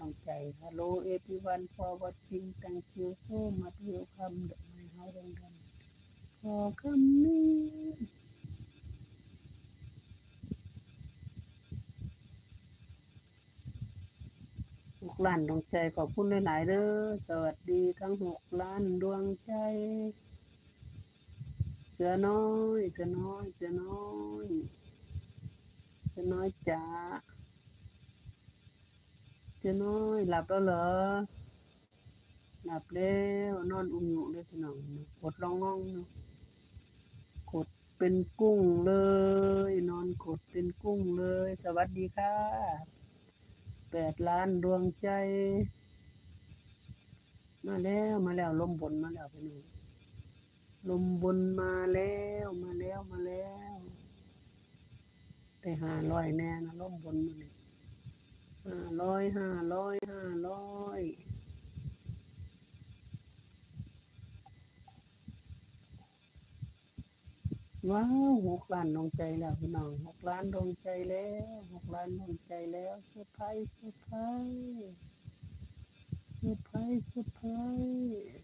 น้องใจ Hello everyone for watching thank you so much welcome to my house ดังดัน for coming หกล้านดวงใจขอบคุณหลาย ๆเด้อสวัสดีทั้งหกล้านดวงใจ เสือน้อยเสือน้อยเสือน้อยเสือน้อยจ๋า เสือน้อยหลับแล้วเหรอหลับแล้วนอนอุ้มอยู่เลยพี่น้องกดร้องงองเนาะกดเป็นกุ้งเลย นอนกดเป็นกุ้งเลย สวัสดีค่ะแปดล้านดวงใจ มาแล้วมาแล้วลมบนมาแล้วพี่น้องลมบนมาแล้วมาแล้วมาแล้ว ไปหารอยแน่นะลมบนมาเนี่ย ห้าร้อยห้าร้อยห้าร้อยว้าวหกล้านดวงใจแล้วพี่น้องหกล้านดวงใจแล้วหกล้านดวงใจแล้วเซอร์ไพรส์เซอร์ไพรส์เซอร์ไพรส์เซอร์ไพรส์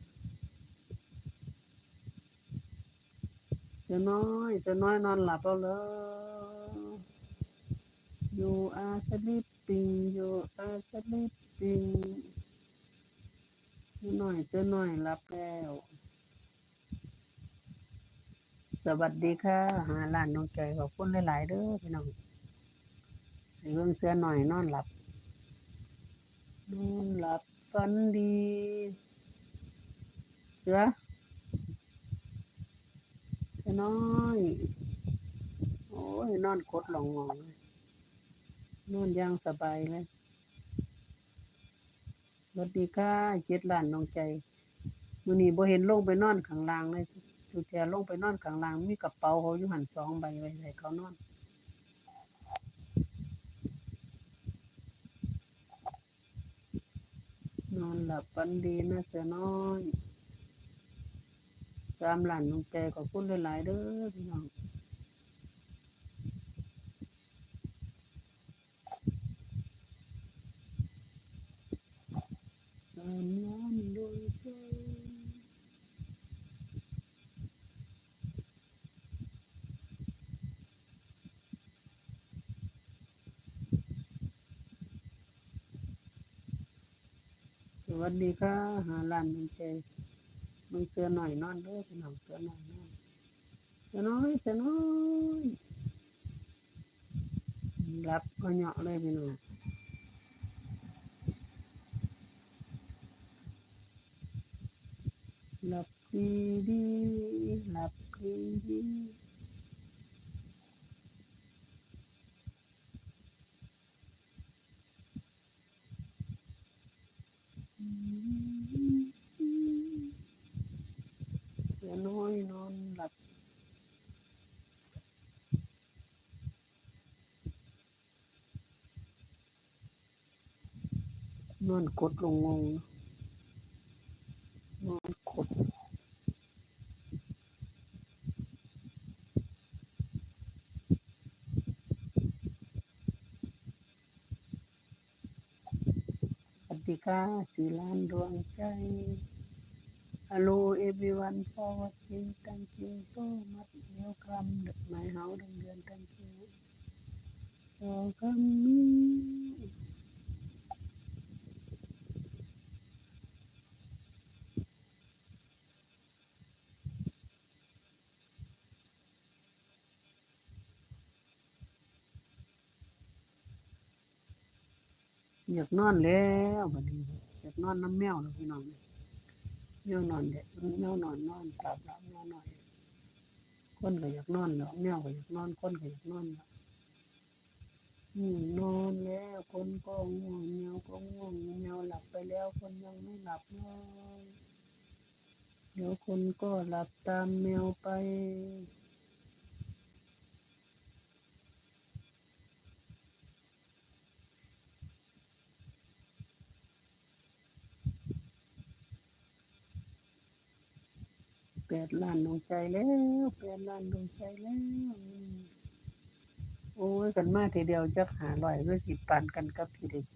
จะน้อยจะน้อยนอนหลับแล้วเหรอ You are sleeping You are sleeping เจะน้อยจะน้อยหลับแล้ว สวัสดีค่ะ หาลานน้องใจขอบคุณหลาย ๆเด้อพี่น้องให้เบิ่งเสื้อหน่อยนอนหลับ นอนหลับฝันดี เสือเสือน้อย โอ้ยนอนกดหลงงองเลย นอนย่างสบายเลยสวัสดีค่ะเจ็ดล้านน้องใจมื้อนี้บ่เห็นลงไปนอนข้างล่างเลยทุกแทลงไปนอนข้างล่าง มีกระเป๋าเขาอยู่หันสองใบไว้ให้เขานอนนอนหลับฝันดีนะเสือน้อยสามหลานน้องแกขอบคุณหลายๆเด้อพี่น้องสามล้านดวงใจส วัสดีค่ะหาลานน้องแกมึงเสือหน่อยนอนเด้อพี่น้องเสือหน่อยนอนเสือน้อยเสือน้อยหลับก็เหาะเลยพี่น้องหลับดีดีหลับดีดีเสือน้อยนอนหลับ นอนกดลงงงนอนกดสวัสดีค่ะสีลานดวงใจ Hello everyone for watching thank you so much welcome to my house ดังเดือน thank you for coming อยากนอนแล้วบัดนี้อยากนอนน้ำแมวแล้วพี่น้องแมวนอนเด็กแมวนอนนอนกลับแล้วแมวหน่อยคนก็อยากนอนแล้วแมวก็อยากนอนคนก็อยากนอนแล้วนอนแล้วคนก็ง่วงแมวก็ง่วงแมวหลับไปแล้วคนยังไม่หลับเลยเดี๋ยวคนก็หลับตามแมวไป แปดล้านดวงใจแล้วแปดล้านดวงใจแล้วโอ้ยกันมาทีเดียวจักหารอยด้วยสิปันกันกับพี่เด็ก